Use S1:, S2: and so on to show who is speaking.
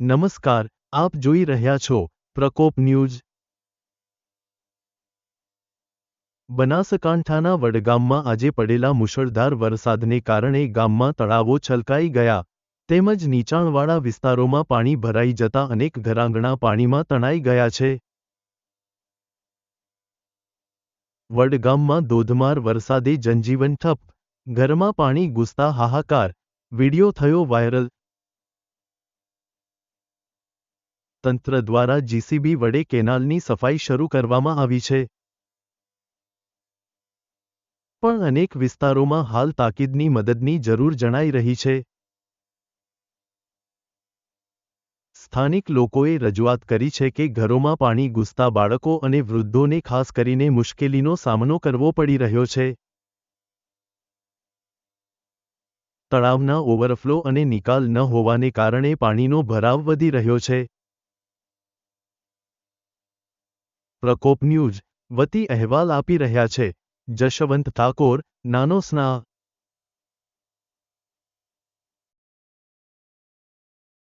S1: નમસ્કાર, આપ જોઈ રહ્યા છો પ્રકોપ ન્યૂઝ. બનાસકાંઠાના વડગામમાં આજે પડેલા મુશળધાર વરસાદને કારણે ગામમાં તળાવો છલકાઈ ગયા. તેમજ નીચાણવાળા વિસ્તારોમાં પાણી ભરાઈ જતા અનેક ઘરાંગણા પાણીમાં તણાઈ ગયા છે. વડગામમાં ધોધમાર વરસાદે જનજીવન ઠપ. ઘરમાં પાણી ઘૂસતા હાહાકાર. વિડિયો થયો વાયરલ. તંત્ર દ્વારા જીસીબી વડે કેનાલની સફાઈ શરૂ કરવામાં આવી છે. પણ અનેક વિસ્તારોમાં હાલ તાકીદની મદદની જરૂર જણાઈ રહી છે. સ્થાનિક લોકોએ રજૂઆત કરી છે કે ઘરોમાં પાણી ઘૂસતા બાળકો અને વૃદ્ધોને ખાસ કરીને મુશ્કેલીનો સામનો કરવો પડી રહ્યો છે. તળાવના ઓવરફ્લો અને નિકાલ ન હોવાને કારણે પાણીનો ભરાવ વધી રહ્યો છે. પ્રકોપ ન્યૂઝ વતી અહેવાલ આપી રહ્યા છે. જશવંત ઠાકોર નાનો સ્ના